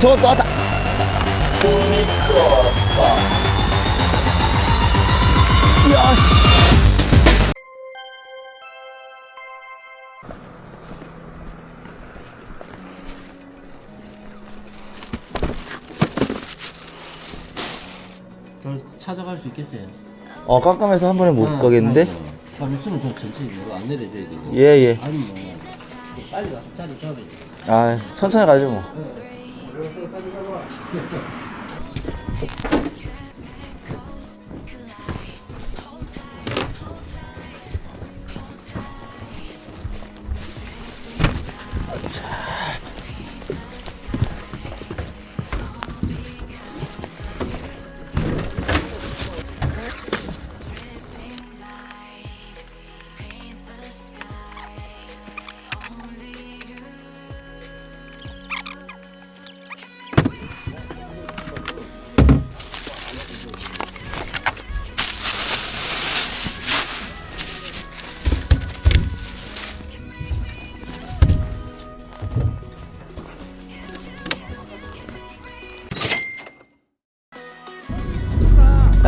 저 놨다. 야, 씨. 저 찾아갈 수 있겠어요? 어, 깜깜해서 한 번에 못 가겠는데? 밤에서는 좀 천천히 뭐안 내려줘야 되고 예, 예. 아니 뭐 빨리 와서 자리 잡아야 돼 아, 천천히 가죠, 뭐. 我们都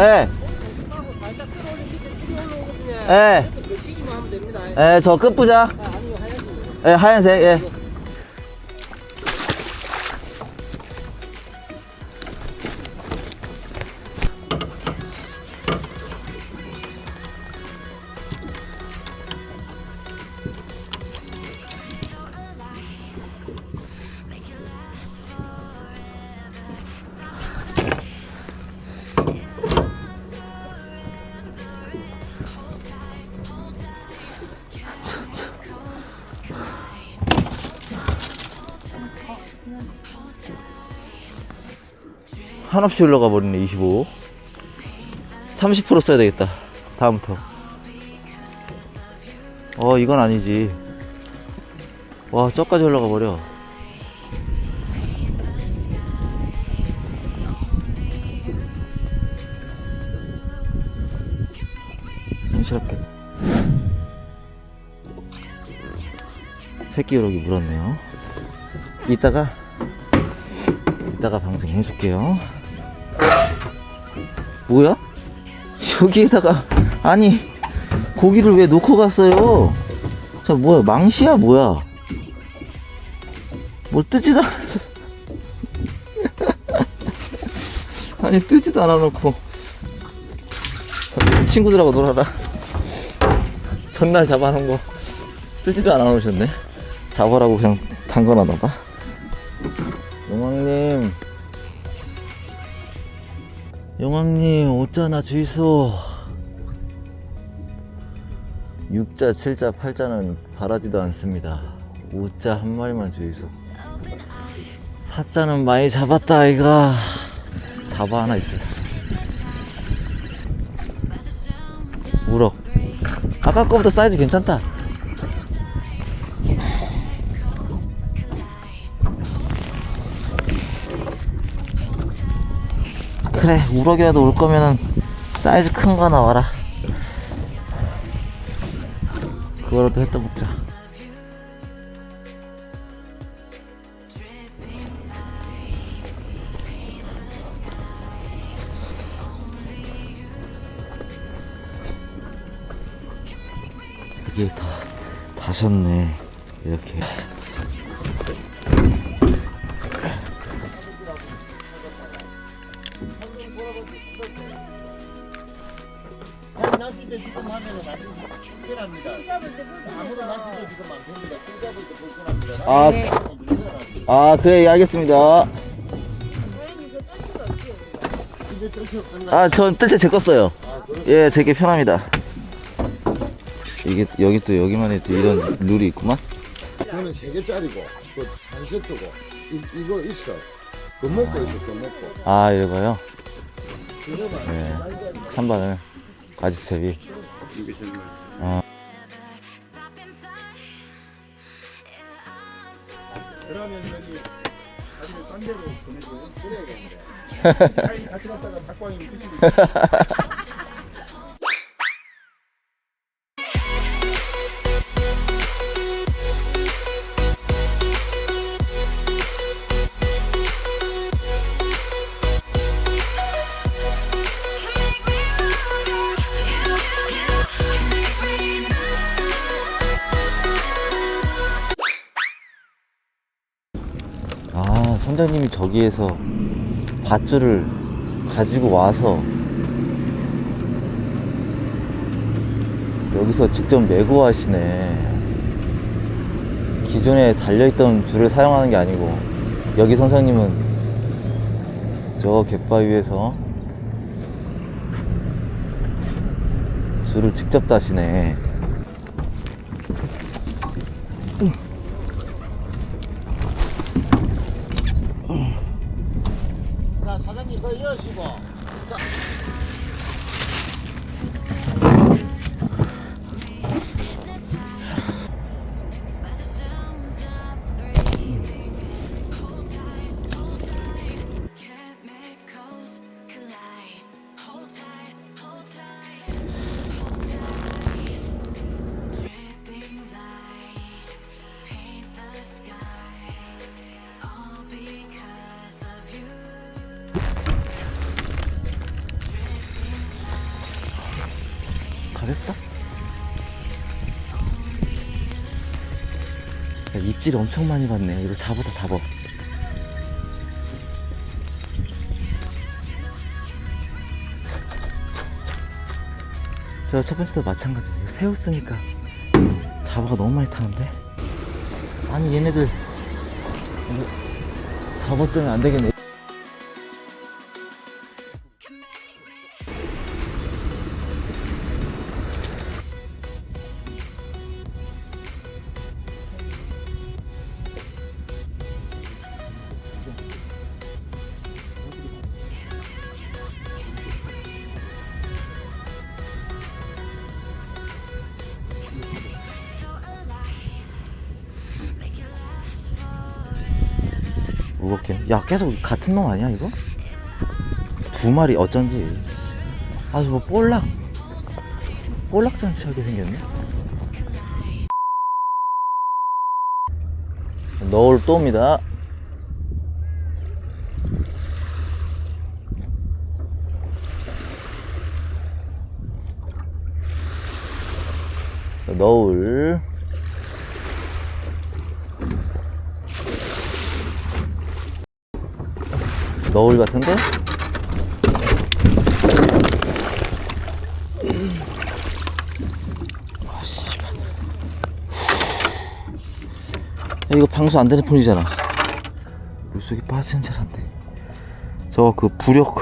예. 예. 예, 저 끝부자. 예, 하얀색, 예. 한없이 올라가 버리네, 25. 30% 써야 되겠다. 다음부터. 어, 이건 아니지. 와, 저까지 올라가 버려. 한시럽게. 새끼 요록이 물었네요. 이따가, 이따가 방생 해줄게요. 뭐야? 여기에다가, 아니, 고기를 왜 놓고 갔어요? 저 뭐야, 망시야, 뭐야? 뭐 뜨지도 않 아니, 뜨지도 않아 놓고. 친구들하고 놀아라. 전날 잡아놓은 거 뜨지도 않아 놓으셨네. 잡으라고 그냥 담가놔봐. 용왕님. 용왕님, 오자나 주이소. 6자, 7자, 8자는 바라지도 않습니다. 5자 한 마리만 주이소. 4자는 많이 잡았다, 아이가. 잡아 하나 있었어. 우럭. 아까 거보다 사이즈 괜찮다. 그래. 우럭이라도 올 거면은 사이즈 큰 거 나와라. 그거라도 했다 먹자. 이게 다 다셨네. 이렇게 낚싯대 지금 하면은 아주 특별합니다 아무도 낚싯대 지금 안 됩니다 술 잡을 때 불편합니다 아, 아 그래 예, 알겠습니다 아, 전 뜰채 제 껐어요. 예, 제게 편합니다. 이게 여기 또 여기만의 또 이런 룰이 있구만. 그거는 세 개짜리고 그 한 세트고 이, 이거 있어 더 먹고 있어 더 먹고 아, 이거요. 네, 찬반을 가지채비. 어, 그러면 여기 나중에 딴 데로 보내주고 그래야겠네 같이 갔다가 닭광이 끝이 아, 선장님이 저기에서 밧줄을 가지고 와서 여기서 직접 메고 하시네. 기존에 달려있던 줄을 사용하는 게 아니고 여기 선생님은 저 갯바위에서 줄을 직접 다시네. 야, 입질 엄청 많이 받네. 이거 잡아다 잡아. 저 첫 번째도 마찬가지예요. 새우 쓰니까 잡아가 너무 많이 타는데? 아니 얘네들 잡아 뜨면 안 되겠네. 무겁게. 야, 계속 같은 놈 아니야, 이거? 두 마리 어쩐지. 아주 뭐 볼락. 볼락 잔치 하게 생겼네. 너울 또입니다. 너울. 너울 같은데? 야, 이거 방수 안 되는 폰이잖아. 물속에 빠지는 줄 알았네. 저 그 부력,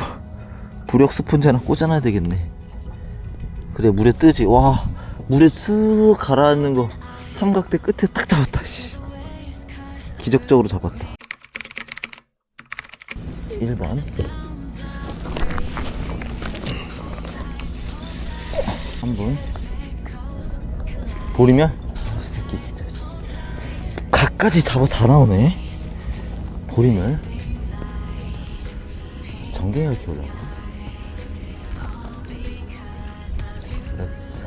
부력 스폰지 하나 꽂아놔야 되겠네. 그래, 물에 뜨지. 와, 물에 쓱 가라앉는 거 삼각대 끝에 딱 잡았다, 씨. 기적적으로 잡았다. 1번. 3분. 보리면? 이 새끼 진짜. 씨. 각까지 잡아 다 나오네. 정갱이가 이렇게 올라가. 됐어.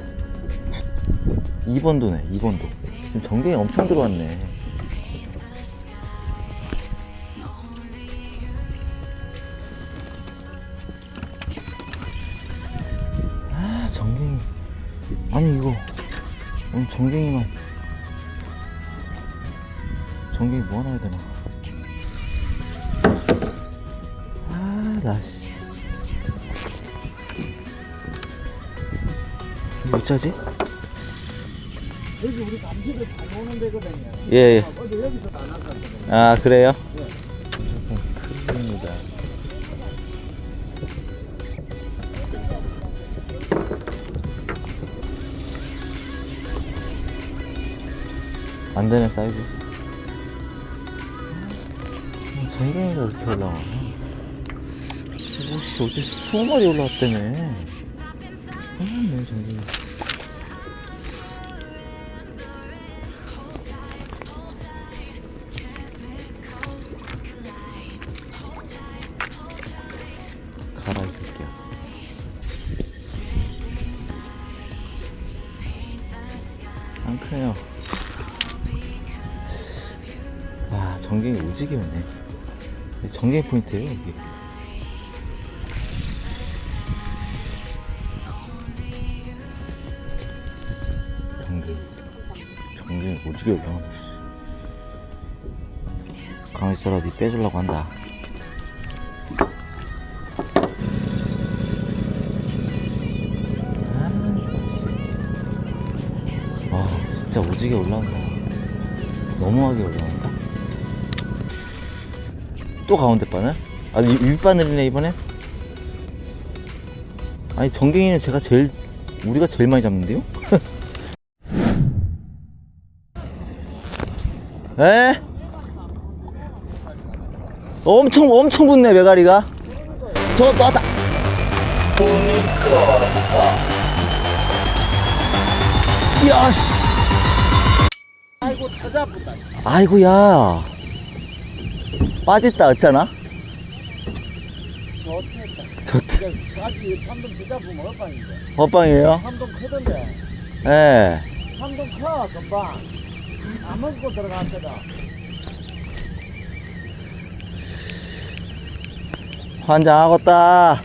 2번도네, 2번도. 지금 정갱이 엄청 들어왔네. 정갱이만. 정갱이 뭐 하나 해야 되나. 아, 나, 씨. 이거 어쩌지? 여기 우리 감기를 잘 오는 데거든요 예, 예. 어제 여기서 안 왔거든요 아, 그래요? 안 되는 사이즈. 전갱이가 이렇게 올라와. 오씨, 어제 20마리 올라왔다며. 아, 뭐, 전갱이. 가라, 이 오지게 오네. 전갱이 포인트예요. 전갱이 오지게 올라오네. 가만히 있어라 니 빼주려고 한다 아, 와 진짜 오지게 올라온다 너무하게 올라온다 또 가운데 바늘? 아니 윗바늘이네 이번엔? 아니 정갱이는 제가 제일 우리가 제일 많이 잡는데요? 에? 엄청 엄청 붙네 메가리가 저거 또 왔다 이야 씨 아이고 찾아본다. 아이고야 빠졌다 어쩌나? 좋겠다. 좋다 이제 까지 삼동 보면. 어빵이에요? 크던데. 예 삼동 커 금방. 안 먹고 들어갔더라. 환장하겠다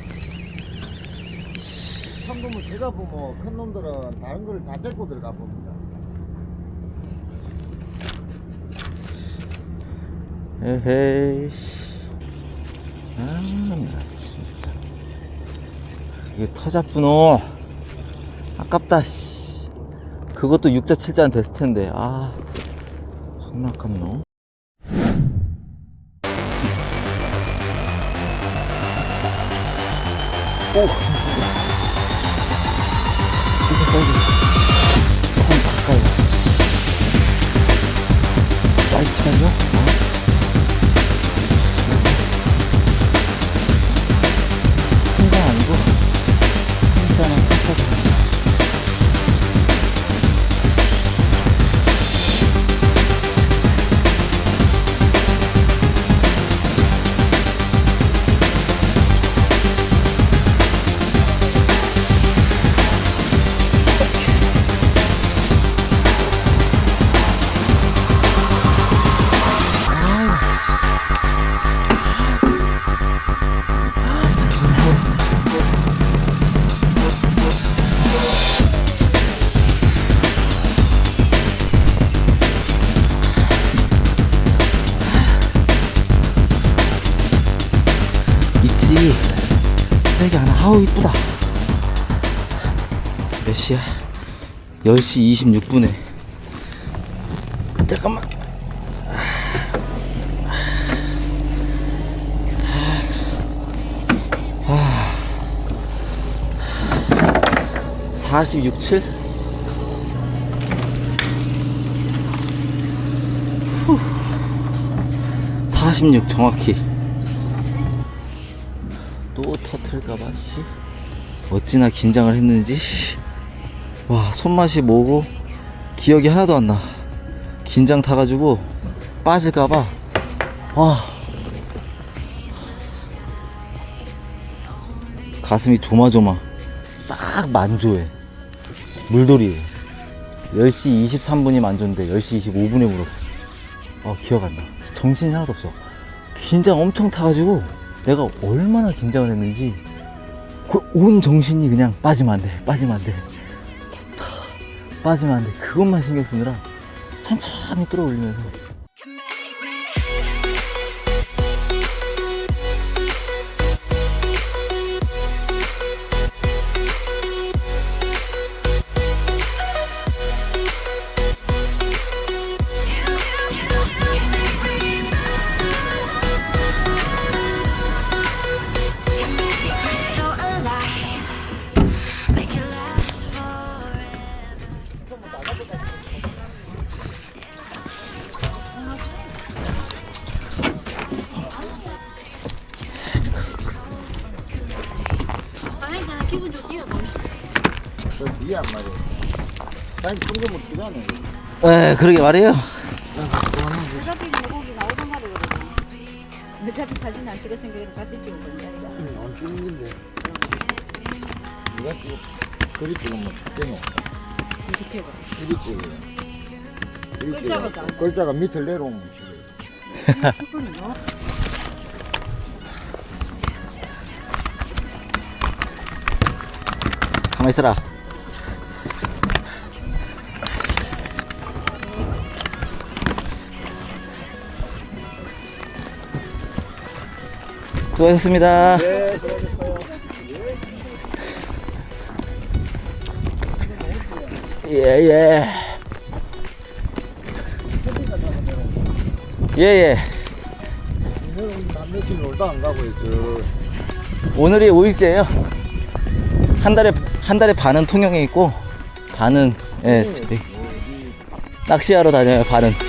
삼동은 제가 보면 큰 놈들은 다른 걸다 데리고 들어가 봅니 에헤이 아 나 진짜. 이게 터잡구노. 아깝다 씨. 그것도 6자 7자는 됐을 텐데. 아 존나 아깝노. 오 진짜 사이즈 조금 가까이. 사이즈 기다려 이쁘다. 몇 시야? 10시 26분에. 잠깐만. 아, 46, 7? 46 정확히 또 터트릴까봐 씨. 어찌나 긴장을 했는지 씨. 와 손맛이 뭐고? 기억이 하나도 안 나. 긴장 타가지고 빠질까봐. 와. 가슴이 조마조마. 딱 만조해. 물돌이에. 10시 23분이 만조인데 10시 25분에 물었어. 어 기억 안 나. 정신이 하나도 없어. 긴장 엄청 타가지고 내가 얼마나 긴장을 했는지 그 온 정신이 그냥 빠지면 안 돼, 빠지면 안 돼, 빠지면 안 돼. 그것만 신경 쓰느라 천천히 끌어올리면서 기분 좋게요. 저 뒤에 안 말이야. 아니 풍경을 기다네. 에 그러게 말이에요. 어차피 물고기 나오던 말이거든 어차피 사진 안 찍었으니까 그냥 같이 찍은 건데. 안 찍는 건데. 누가 찍어? 그리 찍으면 떼노. 이렇게 해봐. 이리 찍어. 이리 글자가 찍어. 나. 글자가 밑을 내려오면 찍어. 그거는 뭐? 가만 있어라. 수고하셨습니다. 네, 수고하셨어요. 예, 예. 예, 예. 오늘은 남매씩 놀다 안 가고 있어. 오늘이 5일째예요. 한 달에 한 달에 반은 통영에 있고 반은 예, 저기 낚시하러 다녀요. 반은.